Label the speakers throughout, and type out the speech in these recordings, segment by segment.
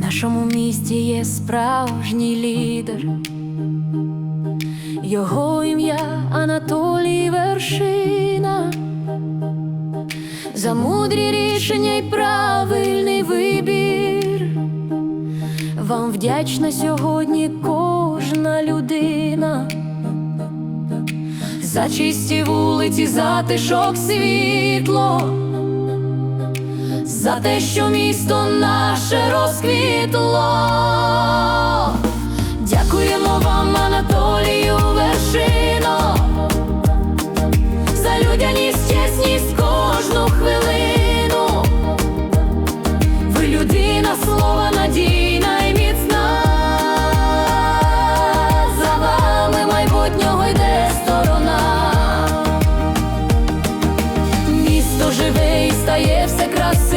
Speaker 1: Нашому місті є справжній лідер. Його ім'я Анатолій Вершина. За мудрі рішення й правильний вибір. Вам вдячна сьогодні кожна людина. За чисті вулиці, за тишок світло, за те, що місто наше розквітло. Дякуємо вам, Анатолію Вершино, за людяність, чесність кожну хвилину. Ви людина слова надійна і міцна. За вами майбутнього йде сторона. Місто живе і стає все красивішим.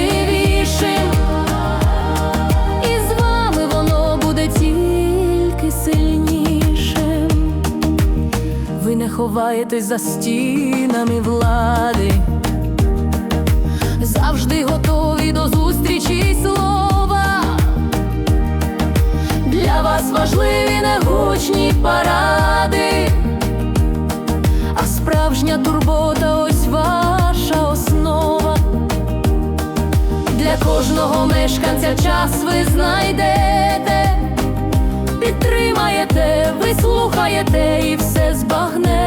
Speaker 1: Ховаєтесь за стінами влади завжди готові до зустрічі й слова. Для вас важливі не гучні паради, а справжня турбота ось ваша основа. Для кожного мешканця час ви знайдете, підтримаєте, вислухаєте і все збагнете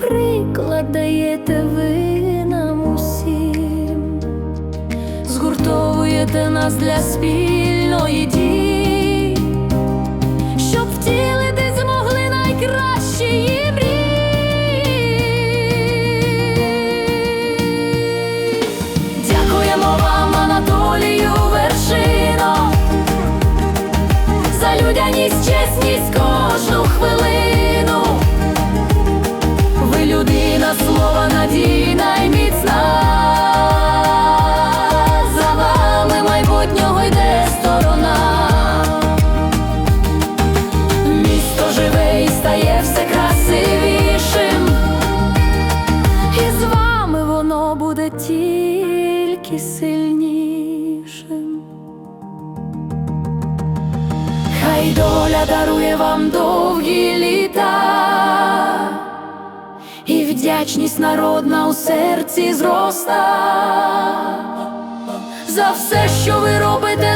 Speaker 1: приклад даєте ви нам усім, згуртовуєте нас для спільної дії, щоб втілити змогли найкращі мрії. Дякуємо вам, Анатолію Вершино за людяність, чесність кожну хвилину. Тільки сильнішим. Хай доля дарує вам довгі літа, і вдячність народна у серці зроста. За все, що ви робите